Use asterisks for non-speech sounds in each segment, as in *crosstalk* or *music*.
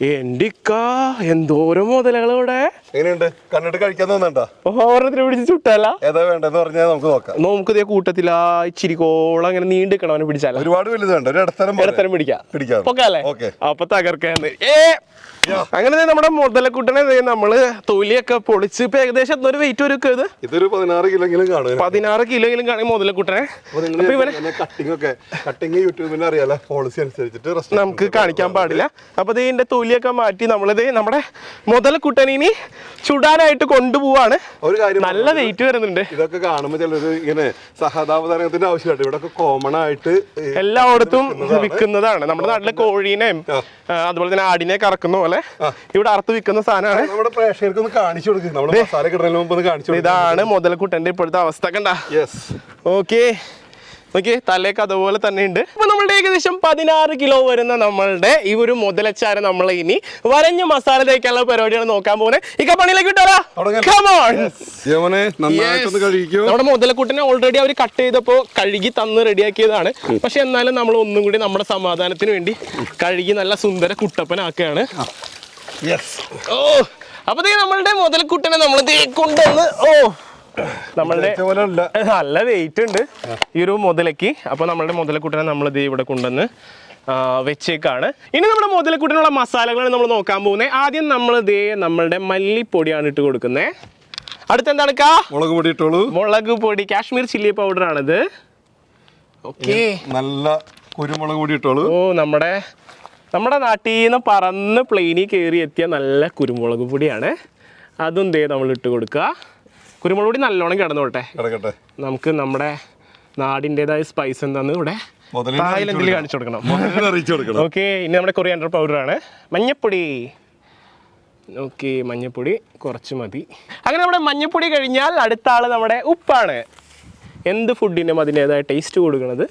എന്റെ ഇക്ക എന്തോരം മുതലുകൾ ഇവിടെ? എങ്ങനെയുണ്ട്? കണ്ടിട്ട് കഴിക്കാൻ തോന്നണ്ട ഓരോരുത്തരെ പിടിച്ച് ചുട്ടല്ല? ഏതാ വേണ്ടെന്ന് പറഞ്ഞാൽ നമുക്ക് നോക്കാം. നമുക്ക് ഇതേ കൂട്ടത്തില ഇച്ചിരി കോളം അങ്ങനെ നീണ്ടിക്കണം അവനെ പിടിച്ചാൽ ഒരുപാട് വലുത് വേണ്ട ഒരു ഇടത്തരം ഇടത്തരം പിടിക്കാം. പിടിക്കാം. അല്ലേ? ഓക്കെ. അപ്പൊ തകർക്കാന്ന് ഏ! അങ്ങനെ നമ്മുടെ മുതലക്കുട്ടനെ നമ്മൾ തൊലിയൊക്കെ പൊളിച്ച് ഇപ്പൊ ഏകദേശം എന്തോ ഒരു വെയിറ്റ് ഒരു ഇത്? ഇതൊരു പതിനാറ് കിലോങ്കിലും കാണും. പതിനാറ് കിലോങ്കിലും കാണും മുതലക്കുട്ടനെ. കട്ടിംഗ് ഒക്കെ കട്ടിംഗ് യൂട്യൂബിൽ അറിയാലോ പോളിസി അനുസരിച്ചിട്ട് നമുക്ക് കാണിക്കാൻ പാടില്ല. അപ്പൊ ഇതിന്റെ തൊലിയൊക്കെ മാറ്റി നമ്മളിത് നമ്മുടെ മുതലക്കുട്ടനെ ചുടാനായിട്ട് കൊണ്ടുപോവാണ്. ഒരു കാര്യം നല്ല വെയിറ്റ് വരുന്നുണ്ട്. ഇതൊക്കെ കാണുമ്പോൾ ചിലർ ഇങ്ങനെ സഹതാപതരംഗത്തിന്റെ ആവശ്യമായിട്ട് ഇവിടെ കോമൺ ആയിട്ട് എല്ലായിടത്തും വിൽക്കുന്നതാണ്. നമ്മുടെ നാട്ടിലെ കോഴീനെയും അതുപോലെ തന്നെ ആടിനെ കറക്കുന്ന പോലെ ഇവിടെ അറുത്ത് വിൽക്കുന്ന സാധനമാണ്. നമ്മുടെ പ്രേക്ഷകർക്ക് ഒന്ന് കാണിച്ചു കൊടുക്കും. നമ്മുടെ മസാല കിട്ടുന്നതിന് മുമ്പ് കാണിച്ചു ഇതാണ് ഇപ്പോഴത്തെ അവസ്ഥ കണ്ട? യെസ് ഓക്കെ ഓക്കെ തലേക്ക് അതുപോലെ തന്നെ ഉണ്ട് അപ്പൊ നമ്മളുടെ ഏകദേശം പതിനാറ് കിലോ വരുന്ന നമ്മളുടെ ഈ ഒരു മുതലച്ചാര നമ്മൾ ഇനി വരഞ്ഞ മസാല തേക്കാനുള്ള പരിപാടിയാണ് നോക്കാൻ പോകുന്നത് ഈ കപ്പണിയിലേക്ക് നമ്മുടെ മുതലക്കുട്ടിനെ ഓൾറെഡി അവർ കട്ട് ചെയ്തപ്പോൾ കഴുകി തന്ന് റെഡിയാക്കിയതാണ്. പക്ഷെ എന്നാലും നമ്മൾ ഒന്നും കൂടി നമ്മുടെ സമാധാനത്തിന് വേണ്ടി കഴുകി നല്ല സുന്ദര കുട്ടപ്പനാക്കുകയാണ്. ഓ അപ്പൊ നമ്മളുടെ മുതലക്കൂട്ടിനെ നമ്മൾ ദേ കൊണ്ടുവന്ന് ഓ നമ്മളുടെ നല്ല വെയിറ്റ് ഉണ്ട്. ഈ ഒരു മുതലക്ക് അപ്പൊ നമ്മളുടെ മുതലക്കൂട്ടനെ നമ്മൾ ദേ ഇവിടെ കൊണ്ടുവന്ന് വെച്ചേക്കാണ്. ഇനി നമ്മുടെ മുതലക്കൂട്ടിനുള്ള മസാലകളാണ് നമ്മൾ നോക്കാൻ പോകുന്നത് ആദ്യം നമ്മൾ ദേ നമ്മളുടെ മല്ലിപ്പൊടിയാണ് ഇട്ട് കൊടുക്കുന്നത് അടുത്ത എന്താണ് കാ? മുളക് പൊടി ഇട്ടോളൂ. മുളക് പൊടി. കാശ്മീർ ചില്ലി പൗഡർ ആണിത് ഓക്കെ നല്ല കുരുമുളക് പൊടി ഇട്ടോളൂ. ഓ നമ്മുടെ നമ്മുടെ നാട്ടിൽ നിന്ന് പറന്ന് പ്ലെയിനിൽ കയറി എത്തിയ നല്ല കുരുമുളക് പൊടിയാണ്. അതും ദേ നമ്മൾ ഇട്ട് കൊടുക്കുക. കുരുമുളക് പൊടി നല്ലോണം കിടന്നോട്ടെ. നമുക്ക് നമ്മുടെ നാടിന്റെതായ സ്പൈസ് എന്താന്ന് ഇവിടെ തായ്ലൻഡിൽ കാണിച്ചു കൊടുക്കണം. ഓക്കെ ഇനി നമ്മുടെ കൊറിയാണ്ടർ പൗഡറാണ് മഞ്ഞപ്പൊടി. ഓക്കെ മഞ്ഞപ്പൊടി കുറച്ച് മതി. അങ്ങനെ നമ്മുടെ മഞ്ഞപ്പൊടി കഴിഞ്ഞാൽ അടുത്ത ആൾ നമ്മുടെ ഉപ്പാണ്. എന്ത് ഫുഡിനും അതിന്റെതായ ടേസ്റ്റ് കൊടുക്കുന്നത്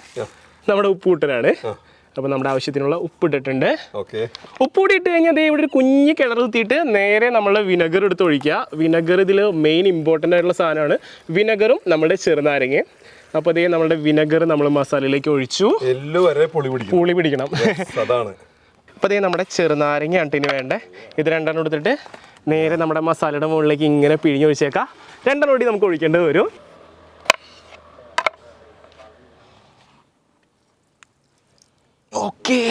നമ്മുടെ ഉപ്പൂട്ടനാണ്. അപ്പോൾ നമ്മുടെ ആവശ്യത്തിനുള്ള ഉപ്പ് ഇട്ടിട്ടുണ്ട് ഓക്കെ. ഉപ്പ് കൂടി ഇട്ട് കഴിഞ്ഞാൽ ദേ ഇവിടെ ഒരു കുഞ്ഞു കിണർ കുത്തിയിട്ട് നേരെ നമ്മൾ വിനെഗർ എടുത്ത് ഒഴിക്കുക. വിനെഗർ ഇതിൽ മെയിൻ ഇമ്പോർട്ടന്റ് ആയിട്ടുള്ള സാധനമാണ്. വിനെഗറും നമ്മുടെ ചെറുനാരങ്ങയും. അപ്പോൾ അതേ നമ്മുടെ വിനെഗർ നമ്മൾ മസാലയിലേക്ക് ഒഴിച്ചു. പൊളി പിടിക്കും പുളി പിടിക്കണം. അതാണ്. അപ്പോൾ അതേ നമ്മുടെ ചെറുനാരങ്ങയാണ് ഇതിന് വേണ്ടേ. ഇത് രണ്ടെണ്ണം എടുത്തിട്ട് നേരെ നമ്മുടെ മസാലയുടെ മുകളിലേക്ക് ഇങ്ങനെ പിഴിഞ്ഞൊഴിച്ചേക്കാം രണ്ടെണ്ണം കൂടി നമുക്ക് ഒഴിക്കേണ്ടത് വരും. ഓക്കെ.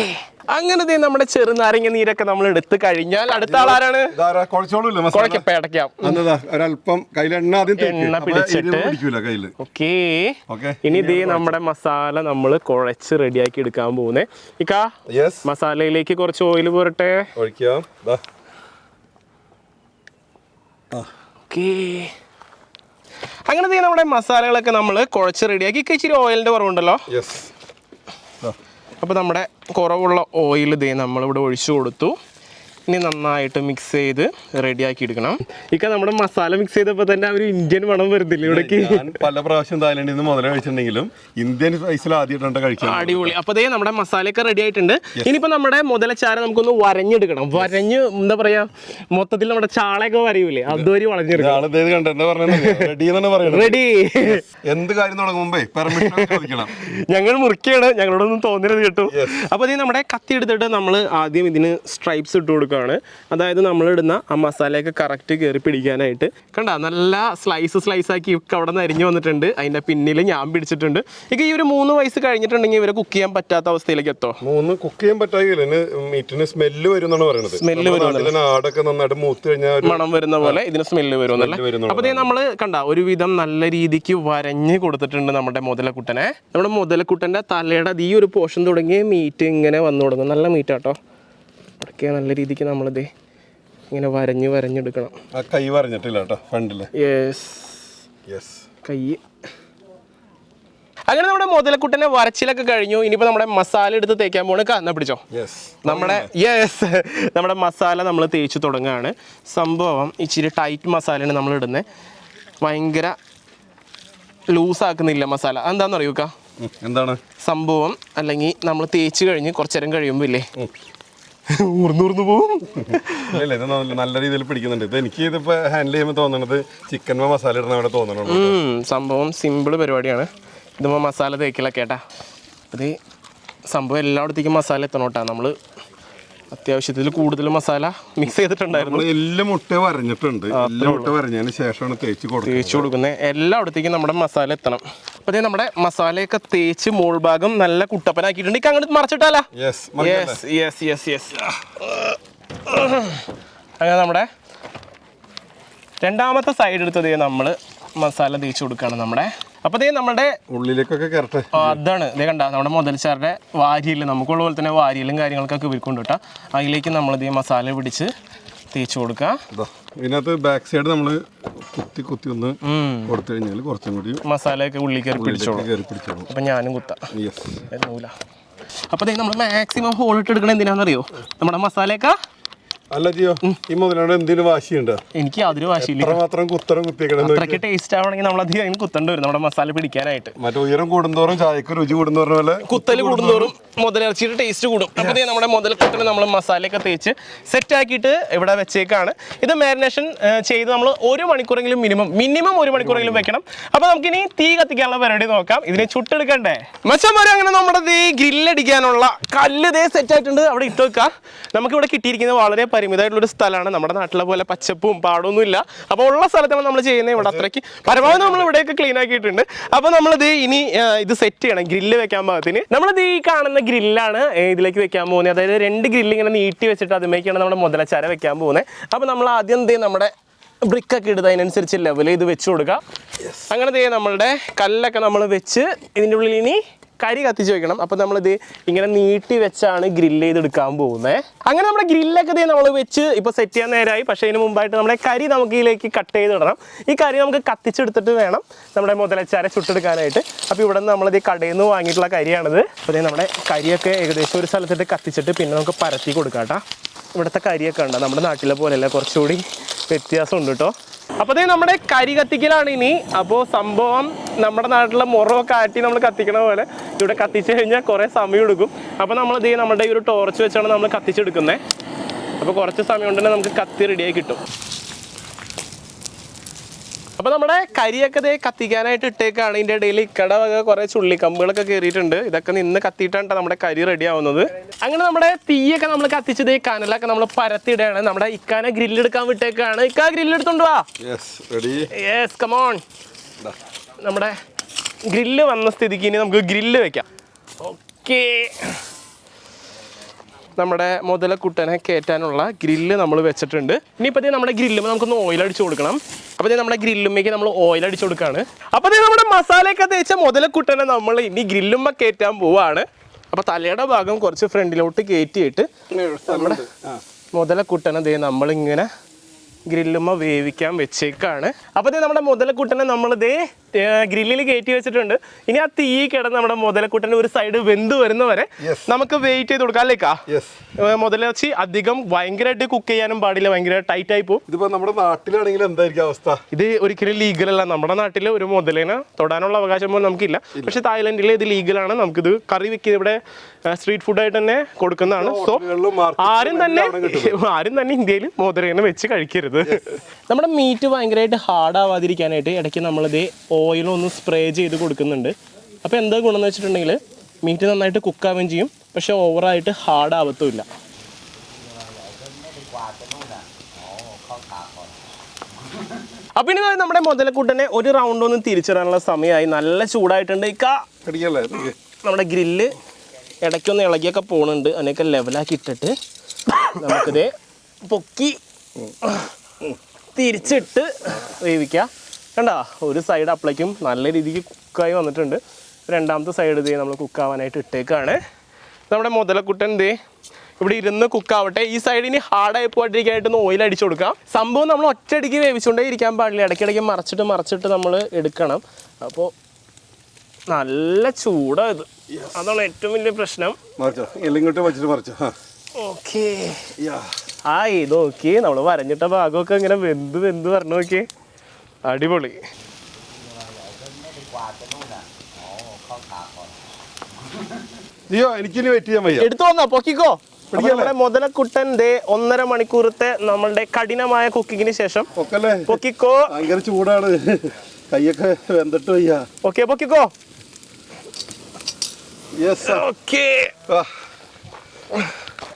അങ്ങനെ ദേ നമ്മുടെ ചെറുനാരങ്ങ നീരൊക്കെ നമ്മൾ എടുത്തു കഴിഞ്ഞാൽ അടുത്ത ആളാരാണ് ഇതാരാ കുഴച്ചോളൂല്ലേ മസാല? കുഴക്ക പേടയ്ക്കാം. ഒരല്പം എണ്ണ ആദ്യം തേക്ക്. പിടിച്ചിട്ട്. ഓക്കേ. ഇനി ഇതേ നമ്മുടെ മസാല നമ്മൾ കുഴച്ച് റെഡിയാക്കി എടുക്കാൻ പോകുന്നേ. ഇക്കാ യെസ് മസാലയിലേക്ക് കുറച്ച് ഓയിൽ പോരട്ടെ? ഒഴിക്കാം. ദാ. ഓക്കേ. അങ്ങനെ ദേ നമ്മുടെ മസാലകളൊക്കെ നമ്മൾ കുഴച്ച് റെഡിയാക്കി. ഇക്ക ഇച്ചിരി ഓയിലിന്റെ കുറവുണ്ടല്ലോ. അപ്പോൾ നമ്മുടെ കുറവുള്ള ഓയിൽ ഇതേ നമ്മളിവിടെ ഒഴിച്ചു കൊടുത്തു. ഇനി നന്നായിട്ട് മിക്സ് ചെയ്ത് റെഡിയാക്കി എടുക്കണം ഇക്ക നമ്മുടെ മസാല മിക്സ് ചെയ്തപ്പോൾ തന്നെ ആ ഒരു ഇന്ത്യൻ മണം വരുന്നില്ല ഇവിടേക്ക്? ഞാൻ പല പ്രാവശ്യം തായ്ലൻഡിൽ നിന്ന് മുതലേ കഴിച്ചിട്ടുണ്ടെങ്കിലും ഇന്ത്യൻ സ്പൈസിൽ ആദ്യമായിട്ടാണ് കഴിക്കാൻ അടിപൊളി. അപ്പൊ ദേ നമ്മുടെ മസാലയൊക്കെ റെഡി ആയിട്ടുണ്ട്. ഇനിയിപ്പോ നമ്മുടെ മുതലച്ചാര നമുക്കൊന്ന് വരഞ്ഞെടുക്കണം. വരഞ്ഞ് എന്താ പറയാ മൊത്തത്തിൽ നമ്മുടെ ചാളയൊക്കെ വരയൂലേ? അതുവരെ വളഞ്ഞെടുക്കണം. റെഡി *laughs* എന്നാണ് പറയുന്നത് റെഡി എന്ത് കാര്യം തുടങ്ങും മുമ്പേ പെർമിഷൻ ചോദിക്കണം. *laughs* ഞങ്ങൾ മുറിക്കാണ്. ഞങ്ങളോടൊന്നും തോന്നരുത് കേട്ടോ. അപ്പോൾ ഇത് നമ്മുടെ കത്തി എടുത്തിട്ട് നമ്മൾ ആദ്യം ഇതിന് സ്ട്രൈപ്സ് ഇട്ട് കൊടുക്കുകയാണ് അതായത് നമ്മളിടുന്ന ആ മസാലയൊക്കെ കറക്റ്റ് കയറി പിടിക്കാനായിട്ട്. കണ്ട നല്ല സ്ലൈസ് സ്ലൈസ് ആക്കി ഒക്കെ അവിടെ നിന്ന് അരിഞ്ഞു വന്നിട്ടുണ്ട്. അതിന്റെ പിന്നിൽ ഞാൻ പിടിച്ചിട്ടുണ്ട്. ഇక ഈ ഒരു മൂന്ന് വയസ്സ് കഴിഞ്ഞിട്ടുണ്ടെങ്കിൽ ഇവരെ കുക്ക് ചെയ്യാൻ പറ്റാത്ത അവസ്ഥയിലേക്ക് എത്തോ? മൂന്ന് കുക്ക് ചെയ്യാൻ പറ്റാതെ മീറ്റിന് സ്മെല്ല് വരും എന്നാണ് പറയുന്നത് സ്മെല്ല് ആടൊക്കെ നന്നായിട്ട് മൂത്ത് കഴിഞ്ഞാൽ മണം വരുന്ന പോലെ ഇതിന് സ്മെല്ല് വരും അപ്പൊ നമ്മൾ കണ്ട ഒരുവിധം നല്ല രീതിക്ക് വരഞ്ഞ് കൊടുത്തിട്ടുണ്ട് നമ്മുടെ മുതലക്കുട്ടനെ നമ്മുടെ മുതലക്കുട്ടന്റെ തലയുടെ ഈ ഒരു പോർഷൻ തുടങ്ങി മീറ്റ് ഇങ്ങനെ വന്നു തുടങ്ങും. നല്ല മീറ്റ് അവിടേക്ക് നല്ല രീതിക്ക് നമ്മളിത് ഇങ്ങനെ വരഞ്ഞ് വരഞ്ഞെടുക്കണം. ആ കൈ വരഞ്ഞിട്ടില്ല കേട്ടോ യെസ് യെസ് കൈ. അങ്ങനെ നമ്മുടെ മുതലക്കുട്ടനെ വരച്ചിലൊക്കെ കഴിഞ്ഞു. ഇനിയിപ്പോൾ നമ്മുടെ മസാല എടുത്ത് തേക്കാൻ പോണ്. എന്നാ പിടിച്ചോ? നമ്മുടെ യെസ് നമ്മുടെ മസാല നമ്മൾ തേച്ച് തുടങ്ങുകയാണ് സംഭവം ഇച്ചിരി ടൈറ്റ് മസാലയാണ് നമ്മൾ ഇടുന്നത് ഭയങ്കര ലൂസാക്കുന്നില്ല മസാല. എന്താണെന്ന് അറിയൂക്ക എന്താണ്? സംഭവം അല്ലെങ്കിൽ നമ്മൾ തേച്ച് കഴിഞ്ഞ് കുറച്ചേരം കഴിയുമ്പോ കഴിയുമ്പോൾ ഇല്ലേ ഊർന്നൂർന്നു പോവും. ഇല്ല ഇത് നല്ല- രീതിയിൽ പിടിക്കുന്നുണ്ട്. ഇത് എനിക്ക് ഇതിപ്പോ ഹാൻഡിൽ ചെയ്യുമ്പോൾ തോന്നുന്നത് ചിക്കൻ മസാല ഇടുന്ന അവിടെ തോന്നണുള്ളൂ സംഭവം സിമ്പിൾ പരിപാടിയാണ്. ഇതുമ്പോൾ മസാല തേക്കിലൊക്കെ കേട്ടാ അത് സംഭവം എല്ലായിടത്തേക്കും മസാല എത്തണം കേട്ടാ. നമ്മൾ അത്യാവശ്യത്തിൽ കൂടുതൽ മസാല മിക്സ് ചെയ്തിട്ടുണ്ടായിരുന്നു. എല്ലാം മുട്ട വരഞ്ഞിട്ടുണ്ട്. എല്ലാം മുട്ട വരഞ്ഞതിന് ശേഷമാണ് തേച്ച് കൊടുക്കുന്നത്. തേച്ച് കൊടുക്കുന്നത്. എല്ലായിടത്തേക്കും നമ്മുടെ മസാല എത്തണം. അപ്പൊ നമ്മുടെ മസാലയൊക്കെ തേച്ച് മോൾ ഭാഗം നല്ല കുട്ടപ്പനാക്കിയിട്ടുണ്ട്. അങ്ങനെ അങ്ങോട്ട് മറച്ചിട്ടാലാ? യെസ് യെസ് യെസ് യെസ് അങ്ങനെ നമ്മുടെ രണ്ടാമത്തെ സൈഡ് എടുത്തത് നമ്മൾ മസാല തേച്ച് കൊടുക്കുകയാണ് നമ്മുടെ അപ്പോൾ ദേ നമ്മുടെ ഉള്ളിലേക്കൊക്കെ കയറട്ടെ അതാണ്. ഇതേ കണ്ട നമ്മുടെ മുതൽച്ചാരുടെ വാരിയിൽ നമുക്കുള്ള പോലെ തന്നെ വാരിയിലും കാര്യങ്ങൾക്കൊക്കെ ഇവർക്കൊണ്ട് കേട്ടോ അതിലേക്ക് നമ്മൾ ഇതേ മസാല പിടിച്ച് തേച്ച് കൊടുക്കുക ഇതാ ഇതിനകത്ത് ബാക്ക് സൈഡ് നമ്മൾ കുത്തി കുത്തി ഒന്ന് കൊടുത്തു കഴിഞ്ഞാൽ കുറച്ചും കൂടി ഉള്ളിൽ കയറി പിടിച്ചോളും. കയറി പിടിച്ചോളും. അപ്പം ഞാനും കുത്താം. യെസ് നൂല അപ്പോൾ നമ്മൾ മാക്സിമം ഹോളിട്ട് എടുക്കണത് എന്തിനാണെന്നറിയോ? നമ്മുടെ മസാലയൊക്കെ അല്ല ജിയോ ഈ മുതലാണ് എന്തെങ്കിലും വാശിയുണ്ട്? എനിക്ക് യാതൊരു വാശിയില്ല. അത്രമാത്രം കുത്തരം കുത്തിയേക്കണം അത്രയ്ക്ക് ടേസ്റ്റ് ആവണമെങ്കിൽ നമ്മൾ അധികം അതിന് കുത്തേണ്ടി വരും. നമ്മുടെ മസാല പിടിക്കാനായിട്ട്. മറ്റേ ഉയരം കൂടുന്തോറും ചായക്ക് രുചി കൂടുന്നോറും പോലെ കുത്തൽ കൂടുന്തോറും മുതലിറച്ചിയുടെ ടേസ്റ്റ് കൂടും. അപ്പോൾ ഇത് നമ്മുടെ മുതൽക്കുട്ടിന് നമ്മൾ മസാലയൊക്കെ തേച്ച് സെറ്റ് ആക്കിയിട്ട് ഇവിടെ വെച്ചേക്കാണ്. ഇത് മാരിനേഷൻ ചെയ്ത് നമ്മൾ ഒരു മണിക്കൂറെങ്കിലും മിനിമം മിനിമം ഒരു മണിക്കൂറെങ്കിലും വെക്കണം. അപ്പോൾ നമുക്കിനി തീ കത്തിക്കാനുള്ള പരിപാടി നോക്കാം. ഇതിനെ ചുട്ടെടുക്കണ്ടേ? മച്ചന്മാരെ അങ്ങനെ നമ്മുടെ ഈ ഗ്രില്ലടിക്കാനുള്ള കല്ല് ഇതേ സെറ്റ് ആയിട്ടുണ്ട്. അവിടെ ഇട്ട് വെക്കാം. നമുക്കിവിടെ കിട്ടിയിരിക്കുന്നത് വളരെ പരിമിതമായിട്ടുള്ളൊരു സ്ഥലമാണ്. നമ്മുടെ നാട്ടിലെ പോലെ പച്ചപ്പും പാടൊന്നും ഇല്ല. അപ്പോൾ ഉള്ള സ്ഥലത്താണ് നമ്മൾ ചെയ്യുന്നത്. ഇവിടെ അത്രയ്ക്ക് പരമാവധി നമ്മൾ ഇവിടെയൊക്കെ ക്ലീൻ ആക്കിയിട്ടുണ്ട്. അപ്പോൾ നമ്മളിത് ഇനി ഇത് സെറ്റ് ചെയ്യണം. ഗ്രില്ല് വെക്കാൻ പാകത്തിന്. നമ്മളിത് ഈ കാണുന്ന ഗ്രില്ലാണ് ഇതിലേക്ക് വെക്കാൻ പോകുന്നത്. അതായത് രണ്ട് ഗ്രില്ല് ഇങ്ങനെ നീട്ടി വെച്ചിട്ട് അതിലേക്കാണ് നമ്മുടെ മുതലച്ചാര വെക്കാൻ പോകുന്നത്. അപ്പോൾ നമ്മൾ ആദ്യം എന്ത് നമ്മുടെ ബ്രിക്കൊക്കെ ഇടുന്നത് അതിനനുസരിച്ച് ലെവൽ ഇത് വെച്ച് കൊടുക്കുക. അങ്ങനെ ദേ നമ്മളുടെ കല്ലൊക്കെ നമ്മൾ വെച്ച് ഇതിന്റെ ഉള്ളിൽ ഇനി കരി കത്തിച്ച് വെക്കണം. അപ്പോൾ നമ്മളിത് ഇങ്ങനെ നീട്ടി വെച്ചാണ് ഗ്രില്ല് ചെയ്തെടുക്കാൻ പോകുന്നത് അങ്ങനെ നമ്മുടെ ഗ്രില്ലൊക്കെ ദേ നമ്മൾ വെച്ച് ഇപ്പോൾ സെറ്റ് ചെയ്യാൻ നേരമായി പക്ഷേ അതിന് മുമ്പായിട്ട് നമ്മുടെ കരി നമുക്ക് ഇതിലേക്ക് കട്ട് ചെയ്തിടണം ഈ കരി നമുക്ക് കത്തിച്ചെടുത്തിട്ട് വേണം നമ്മുടെ മുതലച്ചാര ചുട്ടെടുക്കാനായിട്ട്. അപ്പോൾ ഇവിടെ നിന്ന് നമ്മളിത് കടയിൽ നിന്ന് വാങ്ങിയിട്ടുള്ള കരിയാണിത്. അപ്പോൾ ദേ നമ്മുടെ കരിയൊക്കെ ഏകദേശം ഒരു സ്ഥലത്തിട്ട് കത്തിച്ചിട്ട് പിന്നെ നമുക്ക് പരത്തി കൊടുക്കാം കേട്ടോ. ഇവിടുത്തെ കരിയൊക്കെ ഉണ്ട്. നമ്മുടെ നാട്ടിലെ പോലെയല്ല കുറച്ചുകൂടി വ്യത്യാസമുണ്ട് കേട്ടോ അപ്പോൾ ദേ നമ്മുടെ കരി കത്തിക്കലാണ് ഇനി. അപ്പോൾ സംഭവം നമ്മുടെ നാട്ടിലെ മുറമൊക്കെ ആറ്റി നമ്മൾ കത്തിക്കണ പോലെ ഇവിടെ കത്തിച്ചു കഴിഞ്ഞാൽ കുറേ സമയം എടുക്കും. അപ്പോൾ നമ്മൾ ദേ നമ്മുടെ ഈ ഒരു ടോർച്ച് വെച്ചാണ് നമ്മൾ കത്തിച്ചെടുക്കുന്നത് അപ്പോൾ കുറച്ച് സമയം തന്നെ നമുക്ക് കത്തി റെഡിയായി കിട്ടും. അപ്പോൾ നമ്മുടെ കരിയൊക്കെ ദേ കത്തിക്കാനായിട്ട് ഇട്ടേക്കാണ്. ഇതിന്റെ ഇടയിൽ ഇക്കട വക കുറേ ചുള്ളിക്കമ്പുകളൊക്കെ കയറിയിട്ടുണ്ട് ഇതൊക്കെ നിന്ന് കത്തിയിട്ടാണ് നമ്മുടെ കരി റെഡി ആവുന്നത്. അങ്ങനെ നമ്മുടെ തീയൊക്കെ നമ്മൾ കത്തിച്ചത് ഈ കനലൊക്കെ നമ്മൾ പരത്തിയിടുകയാണ്. നമ്മുടെ ഇക്കാനെ ഗ്രില്ലെടുക്കാൻ വിട്ടേക്കാണ്. ഇക്ക ഗ്രില്ലെടുത്തോണ്ട് വാ. Yes ready yes come on നമ്മുടെ ഗ്രില്ല് വന്ന സ്ഥിതിക്ക് ഇനി നമുക്ക് ഗ്രില്ല് വെക്കാം. ഓക്കേ നമ്മുടെ മുതലക്കുട്ടനെ കയറ്റാനുള്ള ഗ്രില്ല് നമ്മൾ വെച്ചിട്ടുണ്ട്. ഇനിയിപ്പോൾ നമ്മുടെ ഗ്രില്ലുമ്പോൾ നമുക്കൊന്ന് ഓയിൽ അടിച്ചു കൊടുക്കണം. അപ്പോൾ നമ്മുടെ ഗ്രില്ലുമ്മേക്ക് നമ്മൾ ഓയിൽ അടിച്ചു കൊടുക്കുകയാണ് അപ്പോൾ നമ്മുടെ മസാലയൊക്കെ തേച്ച മുതലക്കുട്ടനെ നമ്മൾ ഇനി ഗ്രില്ലുമ്മ കയറ്റാൻ പോവാണ്. അപ്പോൾ തലയുടെ ഭാഗം കുറച്ച് ഫ്രണ്ടിലോട്ട് കയറ്റിയിട്ട് നമ്മുടെ മുതലക്കുട്ടനെ ദേ നമ്മളിങ്ങനെ ഗ്രില്ലുമ്മ വേവിക്കാൻ വെച്ചേക്കാണ്. അപ്പോൾ ഇത് നമ്മുടെ മുതലക്കൂട്ടനെ നമ്മൾ ദേ ഗ്രില്ലിൽ കയറ്റി വെച്ചിട്ടുണ്ട്. ഇനി ആ തീ കിടന്ന് നമ്മുടെ മുതലക്കൂട്ടന്റെ ഒരു സൈഡ് വെന്ത് വരുന്നവരെ. നമുക്ക് വെയിറ്റ് ചെയ്ത് കൊടുക്കാം അല്ലേക്കാ? മുതല മുതലച്ചി അധികം ഭയങ്കരമായിട്ട് കുക്ക് ചെയ്യാനും പാടില്ല ഭയങ്കര ടൈറ്റ് ആയി പോകും ഇതിപ്പോ നമ്മുടെ നാട്ടിലാണെങ്കിൽ എന്തായിരിക്കും അവസ്ഥ? ഇത് ഒരിക്കലും ലീഗൽ അല്ല. നമ്മുടെ നാട്ടിൽ ഒരു മുതലിനെ തൊടാനുള്ള അവകാശം പോലും നമുക്കില്ല. പക്ഷെ തായ്ലൻഡിൽ ഇത് ലീഗലാണ് നമുക്കിത് കറി വെക്കി ഇവിടെ സ്ട്രീറ്റ് ഫുഡായിട്ട് തന്നെ കൊടുക്കുന്നതാണ്. സോ ആരും തന്നെ *laughs* ആരും തന്നെ ഇന്ത്യയിൽ മുതലേനെ വെച്ച് കഴിക്കരുത്. നമ്മുടെ മീറ്റ് ഭയങ്കരമായിട്ട് ഹാർഡ് ആവാതിരിക്കാനായിട്ട് ഇടയ്ക്ക് നമ്മളിത് ഒന്ന് സ്പ്രേ ചെയ്ത് കൊടുക്കുന്നുണ്ട്. അപ്പോൾ എന്താ ഗുണം എന്ന് വെച്ചിട്ടുണ്ടെങ്കിൽ മീറ്റ് നന്നായിട്ട് കുക്കാവുകയും ചെയ്യും. പക്ഷെ ഓവറായിട്ട് ഹാർഡ് ആവത്തുമില്ല. അപ്പൊ ഇനി നമ്മുടെ മുതലക്കൂട്ടനെ ഒരു റൗണ്ട് ഒന്ന് തിരിച്ചിടാനുള്ള സമയമായി. നല്ല ചൂടായിട്ടുണ്ട്. ഇക്ക നമ്മുടെ ഗ്രില്ല് ഇടയ്ക്കൊന്ന് ഇളകിയൊക്കെ പോണുണ്ട്. അതിനൊക്കെ ലെവലാക്കി ഇട്ടിട്ട് നമുക്കിത് പൊക്കി തിരിച്ചിട്ട് വേവിക്കുക. കണ്ട? ഒരു സൈഡ് അപ്പളേക്കും നല്ല രീതിക്ക് കുക്കായി വന്നിട്ടുണ്ട്. രണ്ടാമത്തെ സൈഡ് ഇതേ നമ്മൾ കുക്കാവാനായിട്ട് ഇട്ടേക്കാണ്. നമ്മുടെ മുതലക്കുട്ടൻ ദേ ഇവിടെ ഇരുന്ന് കുക്കാവട്ടെ ഈ സൈഡിന് ഹാർഡായി പോയിട്ടിരിക്കാനായിട്ടൊന്ന് ഓയിൽ അടിച്ചു കൊടുക്കാം. സംഭവം നമ്മൾ ഒറ്റയടിക്ക് വേവിച്ചുകൊണ്ടേ ഇരിക്കാൻ പാടില്ല. ഇടയ്ക്കിടയ്ക്ക് മറച്ചിട്ട് മറച്ചിട്ട് നമ്മൾ എടുക്കണം. അപ്പോൾ നല്ല ചൂടാ ഇത്. അതാണ് ഏറ്റവും വലിയ പ്രശ്നം. ഓക്കെ. ആ ഇത് നോക്കി. നമ്മൾ വരഞ്ഞിട്ട ഭാഗമൊക്കെ ഇങ്ങനെ വെന്ത് വെന്ത് പറഞ്ഞു നോക്കി. അടിപൊളി. ജിയോ എനിക്കിനി വെയിറ്റ് ചെയ്യാൻ വയ്യ. എടുത്തു വന്നോ? പൊക്കിക്കോ? നമ്മുടെ മുതലക്കുട്ടൻ ദേ ഒന്നര മണിക്കൂറത്തെ നമ്മളുടെ കഠിനമായ കുക്കിങ്ങിന് ശേഷം പൊക്കിക്കോ. ഭയങ്കര ചൂടാണ്. കൈയൊക്കെ വെന്തിട്ട് വയ്യ. ഓക്കെ പൊക്കിക്കോ. Yes okay.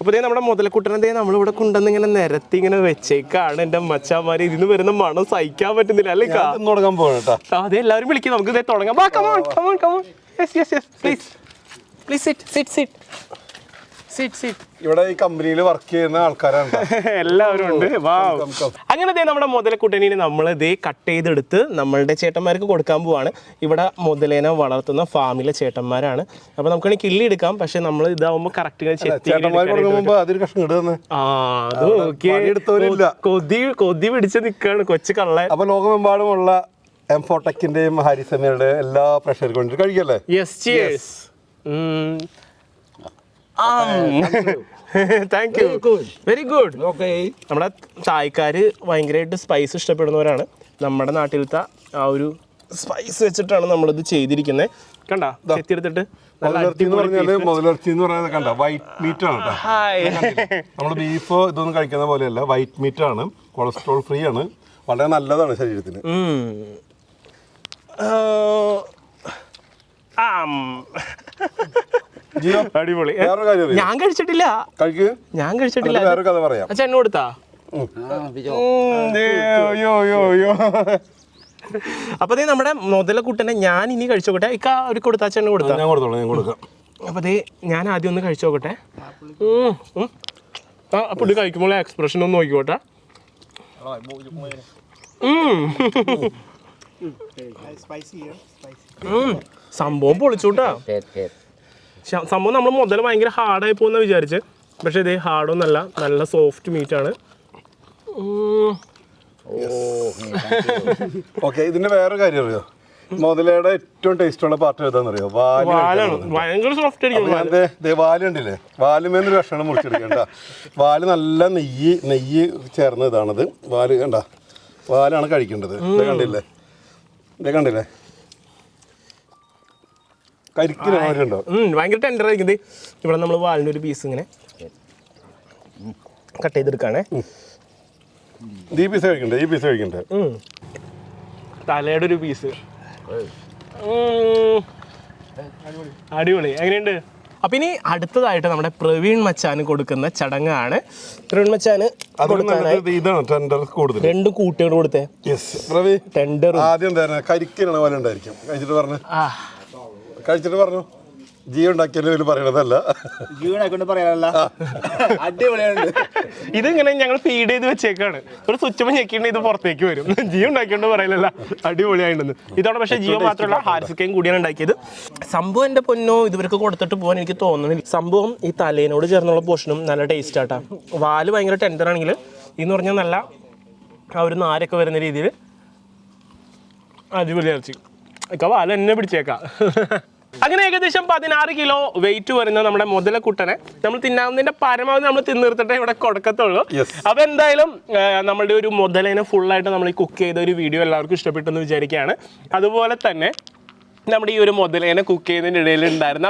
അപ്പോൾ ഇതേ നമ്മുടെ മുതലക്കുട്ടനെ ദേ നമ്മളിവിടെ കൊണ്ടുവന്ന് ഇങ്ങനെ നിരത്തി ഇങ്ങനെ വെച്ചേക്കാണ് എന്റെ മച്ചാമാര് ഇതിന് വരുന്ന മണം സഹിക്കാൻ പറ്റുന്നില്ല അല്ലേ തുടങ്ങാൻ പോകണം കേട്ടോ. അതെ എല്ലാവരും വിളിക്കും നമുക്ക് ഇതേ തുടങ്ങാം. Please please sit sit sit ഇവിടെ ഈ കമ്പനിയിൽ വർക്ക് ചെയ്യുന്ന ആൾക്കാരാണ്. *laughs* എല്ലാവരും ഉണ്ട്. വാ come. അങ്ങനെ ദേ നമ്മുടെ മുതലക്കുട്ടനെ നമ്മൾ ദേ കട്ട് ചെയ്തെടുത്ത് നമ്മളുടെ ചേട്ടന്മാർക്ക് കൊടുക്കാൻ പോവാണ്. ഇവിടെ മുതലേനെ വളർത്തുന്ന ഫാമിലെ ചേട്ടന്മാരാണ്. അപ്പൊ നമുക്ക് കിള്ളി എടുക്കാം. പക്ഷെ നമ്മൾ ഇതാവുമ്പോൾ കറക്റ്റ്. കൊതി കൊതി പിടിച്ച് നിക്കാണ് കൊച്ചു കള്ളൻ. അപ്പൊ ലോകമെമ്പാടുമുള്ള എംഫോടെക്കിന്റെയും ഹാരിസമയുടെ എല്ലാ പ്രഷർ കൊണ്ട് കഴിക്കല്ലേ? Yes cheers thank you very good നമ്മുടെ ചായക്കാർ ഭയങ്കരമായിട്ട് സ്പൈസ് ഇഷ്ടപ്പെടുന്നവരാണ്. നമ്മുടെ നാട്ടിലത്തെ ആ ഒരു സ്പൈസ് വെച്ചിട്ടാണ് നമ്മളിത് ചെയ്തിരിക്കുന്നത് കണ്ട? ചെത്തിയെടുത്തിട്ട് നല്ല മുതലിറച്ചി എന്ന് അടിപൊളി പറഞ്ഞാൽ മുതലിറച്ചി എന്ന് പറയുന്നത് കണ്ട വൈറ്റ് മീറ്റ് ആണ് നമ്മൾ ബീഫ് ഇതൊന്നും കഴിക്കുന്ന പോലെയല്ല വൈറ്റ് മീറ്റ് ആണ്. കൊളസ്ട്രോൾ ഫ്രീ ആണ്. വളരെ നല്ലതാണ് ശരീരത്തിന്. ജിയോ *laughs* അടിപൊളി? വേറൊരു കാര്യം ഞാൻ കഴിച്ചിട്ടില്ല. കഴിക്ക്. ഞാൻ കഴിച്ചിട്ടില്ല. വേറെ വേറൊരു കഥ പറയാം. അച്ഛൻ എന്നോട് കൊടുത്താ. അപ്പൊ ദേ നമ്മുടെ മുതലക്കുട്ടനെ ഞാൻ ഇനി കഴിച്ചോക്കട്ടെ ഇക്ക ഒരു കൊടുത്താ? അച്ഛനെ കൊടുത്താ? ഞാൻ കൊടുത്തോളാം ഞാൻ കൊടുക്കാം. അപ്പൊ ദേ ഞാൻ ആദ്യം ഒന്ന് കഴിച്ചു നോക്കട്ടെ. അപ്പോൾ ഇത് കഴിക്കുമ്പോൾ എക്സ്പ്രഷൻ ഒന്ന് നോക്കിക്കോട്ടെ. സംഭവം പൊളിച്ചൂട്ടാ. സംഭവം നമ്മൾ മുതൽ ഭയങ്കര ഹാർഡായി പോകുന്ന വിചാരിച്ച്. പക്ഷെ ഇത് ഹാർഡൊന്നല്ല നല്ല സോഫ്റ്റ് മീറ്റ് ആണ്. ഓക്കെ ഇതിന്റെ വേറെ കാര്യം അറിയോ? മുതലയുടെ ഏറ്റവും ടേസ്റ്റ് ഉള്ള പാർട്ട് ഏതാണെന്നറിയോ. ഭയങ്കര സോഫ്റ്റ് ആയിരിക്കും ഞാൻ ദേ- ദേ വാൽ കണ്ടില്ലേ? വാലുമേന്നൊരു ഭക്ഷണം മുറിച്ചെടുക്കണ്ട വാൽ നല്ല നെയ്യ് നെയ്യ് ചേർന്ന ഇതാണത്. വാൽ കണ്ട? വാലാണ് കഴിക്കേണ്ടത്. ഇത് കണ്ടില്ലേ? ഇത് കണ്ടില്ലേ? ഭയങ്കര ടെൻഡർ ആയിരിക്കുന്നത് ഇവിടെ നമ്മൾ വാലിന്റെ ഒരു പീസ് ഇങ്ങനെ കട്ട് ചെയ്തെടുക്കാണേ. ഈ പീസ് കഴിക്കണ്ടേ? ഈ പീസ് കഴിക്കണ്ടേ. തലയുടെ ഒരു പീസ് അടിപൊളി. എങ്ങനെയുണ്ട്? അപ്പൊ ഇനി അടുത്തതായിട്ട് നമ്മുടെ പ്രവീൺ മച്ചാന് കൊടുക്കുന്ന ചടങ്ങാണ്. പ്രവീൺ മച്ചാന് രണ്ട് കൂട്ടുകൾ കൊടുത്തേ. ടെൻഡർ ആദ്യം തന്നെ കരിക്കിനാണ് പോലെ ഉണ്ടായിരിക്കും. കഴിച്ചിട്ട് പറഞ്ഞു. ആ. കഴിച്ചിട്ട് പറഞ്ഞു. ജീവൻ ഉണ്ടാക്കിയാലും പറയണതല്ല. ജീവനാക്കൊണ്ട് കൊണ്ട് പറയാനല്ല. അടിപൊളിയാണ് ഇതിങ്ങനെ ഞങ്ങൾ ഫീഡ് ചെയ്ത് വെച്ചേക്കാണ്. ഒരു സ്വിച്ച് ഞെക്കിണ്ട് ഇത് പുറത്തേക്ക് വരും. ജീവൻ ഉണ്ടാക്കിയോണ്ട് പറയലല്ല. അടിപൊളിയായിട്ടുണ്ട് ഇതോടെ പക്ഷേ ജിയോ മാത്രമല്ല ഹാരിസിക്കയും കൂടിയാണ് ഉണ്ടാക്കിയത്. സംഭവം എന്റെ പൊന്നോ ഇതുവർക്ക് കൊടുത്തിട്ട് പോകാൻ എനിക്ക് തോന്നുന്നില്ല. സംഭവം ഈ തലേനോട് ചേർന്നുള്ള പോഷനും നല്ല ടേസ്റ്റ് ആട്ടാ. വാൽ ഭയങ്കര ടെൻഡർ ആണെങ്കിൽ ഇന്ന് പറഞ്ഞാൽ നല്ല ആ ഒരു നാരൊക്കെ വരുന്ന രീതിയിൽ അടിപൊളി ഇറച്ചി. ഒക്കെ വാല എന്നെ പിടിച്ചേക്കാം. അങ്ങനെ ഏകദേശം പതിനാറ് കിലോ വെയിറ്റ് വരുന്ന നമ്മുടെ മുതലക്കുട്ടനെ നമ്മൾ തിന്നാവുന്നതിന്റെ പരമാവധി നമ്മൾ തിന്നിർത്തിട്ടേ ഇവിടെ കൊടുക്കത്തുള്ളൂ. അപ്പൊ എന്തായാലും നമ്മളുടെ ഒരു മുതലേനെ ഫുള്ളായിട്ട് നമ്മൾ ഈ കുക്ക് ചെയ്ത ഒരു വീഡിയോ എല്ലാവർക്കും ഇഷ്ടപ്പെട്ടെന്ന് വിചാരിക്കുകയാണ് അതുപോലെ തന്നെ നമ്മുടെ ഈ ഒരു മുതലേനെ കുക്ക് ചെയ്യുന്നതിന്റെ ഇടയിൽ ഉണ്ടായിരുന്ന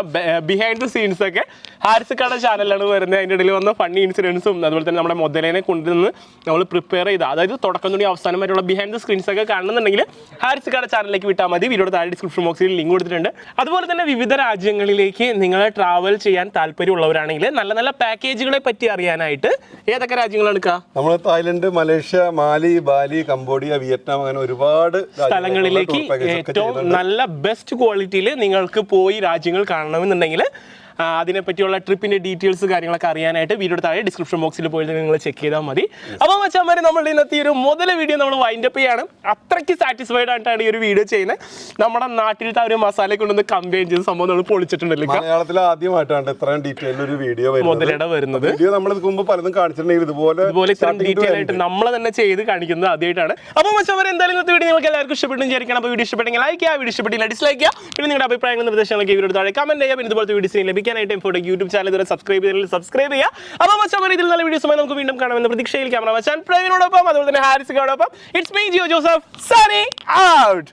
ബിഹൈൻഡ് ദ സീൻസ് ഒക്കെ ഹാരിസ് കട ചാനലാണ് വരുന്നത്. അതിന്റെ ഇടയിൽ വന്ന ഫണ്ണി ഇൻസിഡൻസും അതുപോലെ തന്നെ നമ്മുടെ മുതലേനെ കൊണ്ടുവന്ന് നമ്മൾ പ്രിപ്പയർ ചെയ്ത അതായത് തുടക്കം തുടങ്ങി അവസാനം വരെയുള്ള ബിഹൈൻഡ് ദ സ്ക്രീൻസ് ഒക്കെ കാണുന്നുണ്ടെങ്കിൽ ഹാരിസ് കട ചാനലിലേക്ക് വിട്ടാൽ മതി. വീഡിയോയുടെ താഴെ ഡിസ്ക്രിപ്ഷൻ ബോക്സിൽ ലിങ്ക് കൊടുത്തിട്ടുണ്ട്. അതുപോലെ തന്നെ വിവിധ രാജ്യങ്ങളിലേക്ക് നിങ്ങൾ ട്രാവൽ ചെയ്യാൻ താല്പര്യമുള്ളവരാണെങ്കിൽ നല്ല നല്ല പാക്കേജുകളെ പറ്റി അറിയാനായിട്ട് ഏതൊക്കെ രാജ്യങ്ങളാണ് എടുക്കുക നമ്മൾ Thailand Malaysia Mali Bali Cambodia Vietnam അങ്ങനെ ഒരുപാട് സ്ഥലങ്ങളിലേക്ക് ഏറ്റവും നല്ല ബെസ്റ്റ് ക്വാളിറ്റിയിൽ നിങ്ങൾക്ക് പോയി രാജ്യങ്ങൾ കാണണമെന്നുണ്ടെങ്കിൽ അതിനെപ്പറ്റിയുള്ള ട്രിപ്പിന്റെ ഡീറ്റെയിൽസ് കാര്യങ്ങളൊക്കെ അറിയാനായിട്ട് വീഡിയോയുടെ താഴെ ഡിസ്ക്രിപ്ഷൻ ബോക്സിൽ പോയിട്ട് നിങ്ങൾ ചെക്ക് ചെയ്താൽ മതി. അപ്പോൾ മച്ചാമാരെ നമ്മൾ ഇന്നത്തെ ഒരു മുതൽ വീഡിയോ നമ്മൾ വൈൻഡ് അപ്പ് ചെയ്യാണ്. അത്രയ്ക്ക് സാറ്റിസ്ഫൈഡ് ആയിട്ടാണ് ഈ ഒരു വീഡിയോ ചെയ്യുന്നത്. നമ്മുടെ നാട്ടിലത്തെ ആ ഒരു മസാല കൊണ്ടൊന്ന് കമ്പയിൻ ചെയ്ത സംഭവം നമ്മൾ പൊളിച്ചിട്ടുണ്ടല്ലോ മലയാളത്തിൽ ആദ്യമായിട്ടാണ് ഇത്രയും ഡീറ്റെയിൽ ഒരു വീഡിയോ മുതലയുടെ വരുന്നത്. വീഡിയോ നമ്മൾ മുമ്പ് പലതും കാണിച്ചിട്ടുണ്ടെങ്കിൽ ഇതുപോലെ ഇതുപോലെ ഇത്രയും ഡീറ്റെയിൽ ആയിട്ട് നമ്മൾ തന്നെ ചെയ്ത് കാണിക്കുന്നത് ആദ്യമായിട്ടാണ്. അപ്പോൾ മച്ചവർ എന്തായാലും ഇന്നത്തെ വീഡിയോ നിങ്ങൾക്ക് എല്ലാവർക്കും ഇഷ്ടപ്പെട്ടു വിചാരിക്കണം അപ്പോൾ വീഡിയോ ഇഷ്ടപ്പെട്ടെങ്കിൽ ലൈക്ക് ചെയ്യുക വീഡിയോ ഇഷ്ടപ്പെട്ടില്ല ഡിസ്ലൈക്ക് ചെയ്യുക. പിന്നെ നിങ്ങളുടെ അഭിപ്രായങ്ങളും നിർദ്ദേശങ്ങളൊക്കെ വീഡിയോ താഴെ കമന്റ് ചെയ്യുക. പിന്നെ ഇതുപോലത്തെ വീഡിയോസ് ലഭിക്കാനായിട്ട് ഫോട്ടോ യൂട്യൂബ് ചാനൽ ഇതുവരെ സബ്സ്ക്രൈബ് ചെയ്തില്ല സബ്സ്ക്രൈബ് ചെയ്യുക. അപ്പോൾ മച്ചാൻ ഇതിൽ നല്ല വീഡിയോസുമായി നമുക്ക് വീണ്ടും കാണാമെന്ന പ്രതീക്ഷയിൽ ക്യാമറ മച്ചാൻ പ്രവീണോടൊപ്പം അതുപോലെ തന്നെ ഹാരിസിനോടൊപ്പം. It's me Jio Joseph signing out